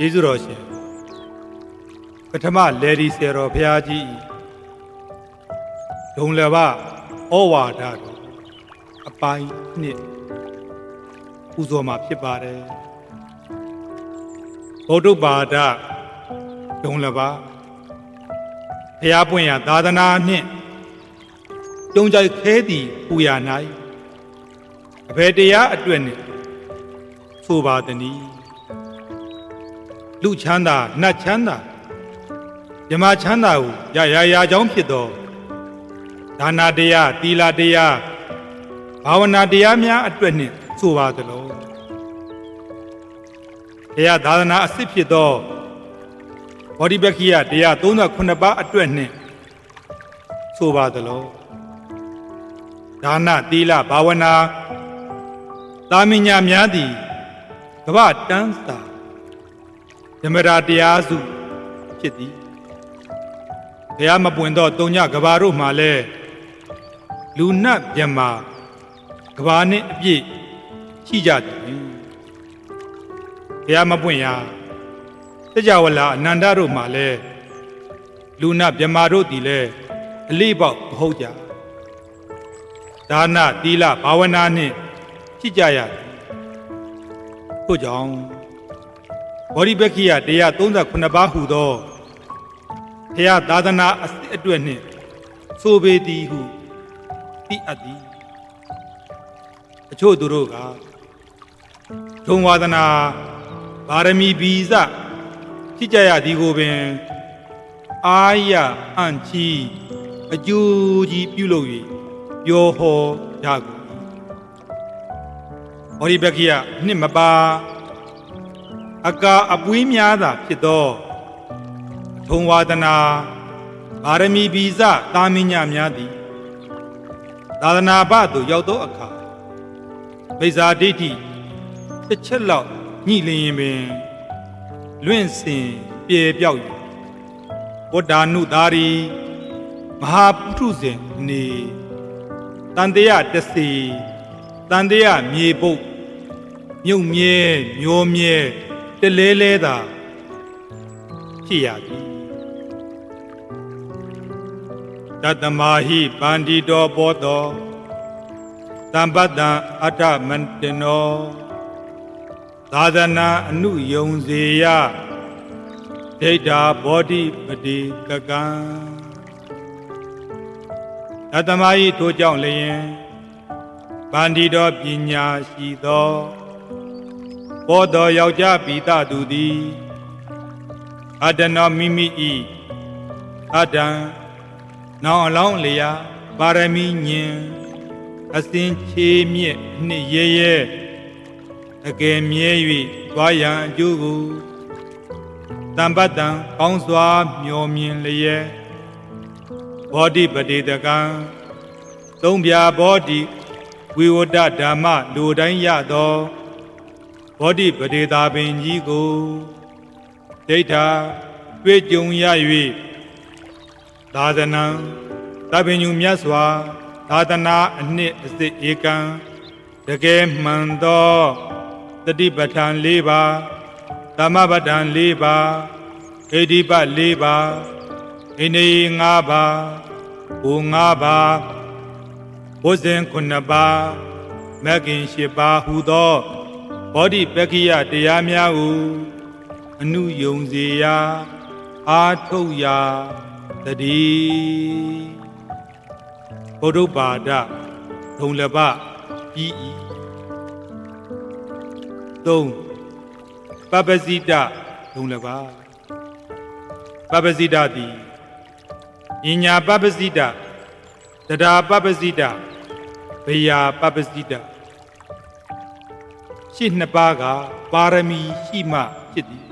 ယေရှုတော်ရှင်ပထမလေဒီဆယ်တော်ဘုရားကြီးဒုံလဘဩဝါဒတော်အပိုင်းနှစ်ပူဇော်မှာဖြစ်ပါတယ်ဗုဒ္ဓဘာသာဒုံလဘဘုရားပွင့်ရာသာသနာနှင့်ကြုံကြိုက်ခဲသည်ပူရာ၌အဘယ်တရားအတွက်နှင့်ဆိုပါသနည်း လူချမ်းသာနတ်ချမ်းသာမြမချမ်းသာကိုရရရာကြောင်းဖြစ်သောဒါနာတရားသီလတရားဘာဝနာတရားများအတွက်နှင့်ဆိုပါသလိုတရားသာသနာအစစ်ဖြစ်သောဘောဓိပက္ခိယတရား39ပါးအတွက်နှင့်ဆိုပါသလိုဒါနသီလဘာဝနာသာမညများသည်ကမ္ဘာတန်းစာ ဓမ္မရာတရားစုဖြစ်သည်တရားမပွင့်သောတုံညကဘာတို့မှလည်းလူနတ်မြမာကဘာနှင့်အပြည့်ရှိကြသည်တရားမပွင့်ရာစကြဝဠာအနန္တတို့မှလည်းလူနတ်မြမာတို့သည်လည်းအလေးပေါက်မဟုတ်ကြဒါနသီလဘာဝနာနှင့်ရှိကြရသည်ထို့ကြောင့် ဘောဓိပက္ခိယ138ပါးဟူသောဘုရားသာသနာအစစ်အတွက်နှင့်ဆိုပေသည်ဟုသိအပ်သည်အချို့သူတို့ကဒုံဝါဒနာပါရမီဘီဇဖြစ်ကြရသည်ကိုပင်အာရအန်ချီအကျိုးကြီးပြုလုပ်၍ပြောဟောကြကုန်ဘောဓိပက္ခိယနှစ်မပါ အကာအပွေးများသာဖြစ်သောအထုံဝါဒနာပါရမီဗီဇတာမညများသည်သာသနာပသို့ရောက်သောအခါမိစ္ဆာဒိဋ္ဌိတစ်ချက်လောက်ညှိလျင်ပင်လွင့်စင်ပြေပြောက်၍ဝတ္တာနုသာရီမဟာပုထုဇဉ်နေတန်တရားတစီတန်တရားမြေပုတ်မြုပ်မြဲမျောမြဲ တလဲလဲသာဖြစ်ရသည်တတမဟိပန္တိတောဘောတောတံပတ္တံအထမန္တနောသာသနာအနုယုံစေယဒိဋ္ဌာဘောဓိပတိကကံတတမဟိထိုကြောင့်လျင်ပန္တိတောပညာရှိသော ဘောတော်ယောက်ျားပိသသူသည်အတ္တနောမိမိဤအတ္တံနောင်အလောင်းလျာပါရမီညင်အစင်ချေမြင့်နှစ်ရဲရဲအကယ်မြဲ၍သွားရန်အကျိုးကိုတံပတ္တံကောင်းစွာမျောမြင်လျက်ဘောဓိပတိတကံသုံးပြာဘောဓိဝိဝတ္တဓမ္မလူတိုင်းရသော ဘောဓိပဒေသာပင်ကြီးကိုဒိဋ္ဌာတွေ့ကြုံရ၍သာသနံသဗ္ဗညုမြတ်စွာသာသနာအနှစ်အစစ်ဧကံတကယ်မှန်သောတတိပဋ္ဌာန်၄ပါးသမပဋ္ဌာန်၄ပါးဣတိပ၄ပါးအိနေ၅ပါးဘူ၅ပါးဘုဇင်9ပါးမဂ်ကင်၈ပါးဟူသော ဘောဓိပက္ခိယတရားများကိုအနုယုံစေရာအာထုတ်ရာတတိဘုဒ္ဓဘာဒဒုံလဘပြီးဤသုံးပပဇိတဒုံလဘပပဇိတသည်ပညာပပဇိတတရားပပဇိတဘေယာပပဇိတ ရှစ်နှစ်ပါးကပါရမီရှိမှဖြစ်သည်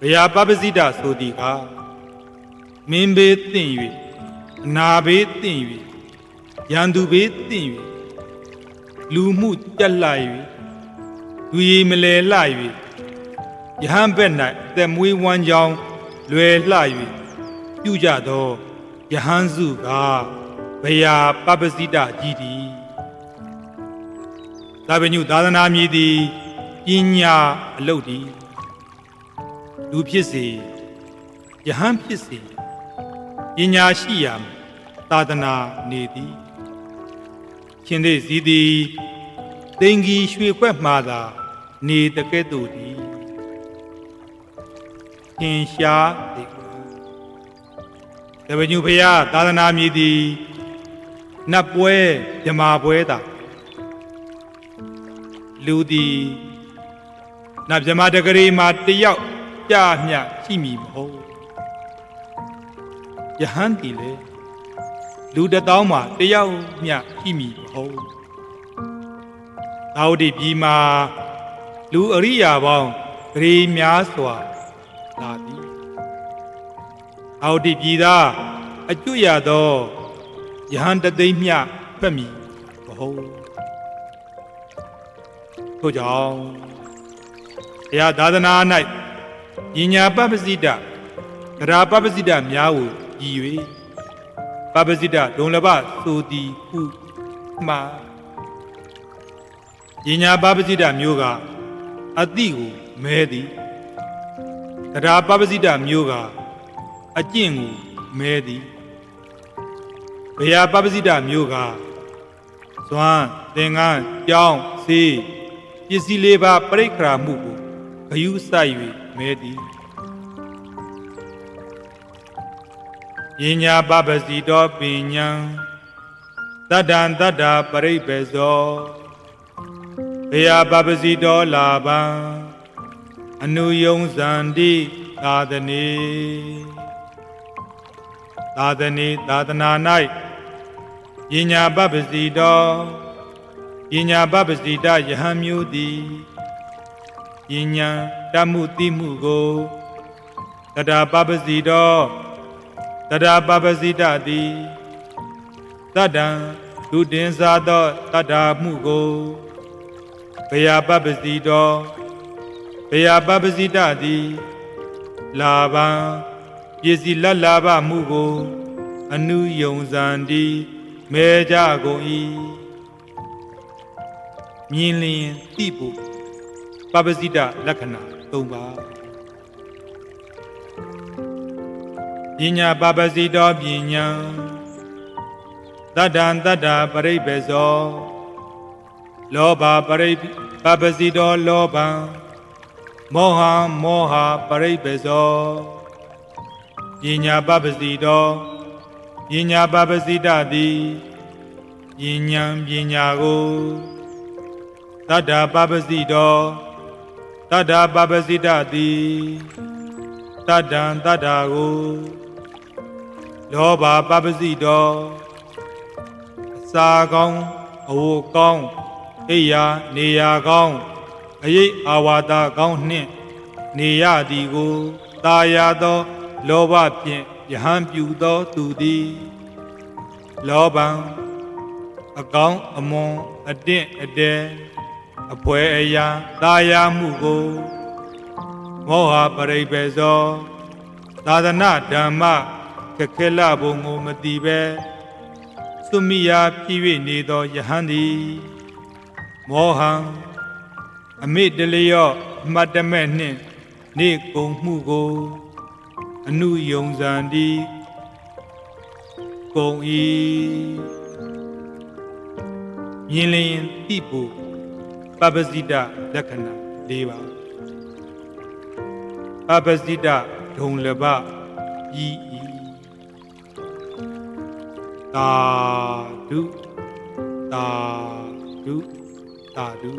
ဘုရားပပစိတဆိုသည်ကမင်းဘေးတင့်၍အနာဘေးတင့်၍ရန်သူဘေးတင့်၍လူမှုတက်လှ၍လူရည်မလဲလှ၍ယဟန်ဘက်၌အသက်မွေးဝမ်းကြောင်းလွယ်လှ၍ပြုကြသောယဟန်စုကဘုရားပပစိတကြီးသည် သာဝညုသာသနာမည်သည်ပညာအလုတ်သည်လူဖြစ်စေယဟန်ဖြစ်စေပညာရှိရာသာသနာနေသည်ရှင်သေးစည်းသည်တင်ကြီးရွှေခွက်မှသာနေတကဲ့သို့သည်သင်ရှားသည်တပညုဖရာသာသနာမည်သည်နတ်ပွဲမြမာပွဲသာ လူသည်နတ်မြမာတကလေးမှာတယောက်ကြမြရှိမည်မဟုတ်ယဟန်တီလေလူတစ်တောင်းမှာတယောက်မြရှိမည်မဟုတ်သာဝတိပြည်မှာလူအရိယာပေါင်းဂရေများစွာလာသည်သာဝတိပြည်သားအကျွရသောယဟန်တသိမ့်မြဖက်မည်မဟုတ် ထို့ကြောင့်ဘုရားသာသနာ၌ပညာပပ္ပစိတကရာပပ္ပစိတများကိုကြည်၍ပပ္ပစိတဒုံလဘဆိုသည်ဟုမှာပညာပပ္ပစိတမျိုးကအတိကိုမဲသည်ကရာပပ္ပစိတမျိုးကအကျင့်ကိုမဲသည်ဘုရားပပ္ပစိတမျိုးကဇွမ်းသင်္ကန်းကြောင်းစေး ပစ္စည်းလေးပါးပြိခရာမှုကိုဂယုစိုက်၍မဲသည်ပညာပပစီတောပညာတတ္တံတတ္တာပရိပေဇောဘေယပပစီတောလာဘံအနုယုံဇန္တိသာသနေသာသနေသာသနာ၌ပညာပပစီတော ပညာပပစီတယဟံမျိုးသည်ပညာတမှုတိမှုကိုတတပပစီတောတတပပစီတသည်တတ္တံဒုတင်စားသောတတ္တာမှုကိုဘယပပစီတောဘယပပစီတသည်လာဘံပစ္စည်းလက်လာဘမှုကို အနုယုံဇန္တိမဲကြကုန်၏ မြင်လျင်သိဖို့ပပစိတလက္ခဏာ၃ပါးပညာပပစိတောပညာတတ္တံတတ္တာပရိပေဇောလောဘပရိပပစိတောလောဘံမောဟမောဟပရိပေဇောပညာပပစိတောပညာပပစိတတိပညာပညာကို တတ္တာပပစိတောတတ္တာပပစိတတိတတ္တံတတ္တာကိုလောဘပပစိတောအစာကောင်းအဝတ်ကောင်းအိယာနေရာကောင်းအရေးအာဝါဒကောင်းနှင့်နေရသည်ကိုတာယာသော လောဘဖြင့်ယဟန်ပြူသောသူသည်လောဘံအကောင်းအမွန်အတင့်အတဲ အပွဲအရာတာယာမှုကိုမောဟပရိပေဇောသာသနာဓမ္မခက်ခဲလဘုံကိုမတိပဲသုမိယာဖြစ်၍နေသောယဟန်သည်မောဟံအမိတလျော့အမတ်တမဲ့နှင့်နေကုံမှုကို အနုယုံဇန်ဒီကုံဤမြင်လျင်တိဖို့ ပပစိတလက္ခဏာ၄ပါပပစိတဒုံလဘဤဤသာဓုသာဓုသာဓု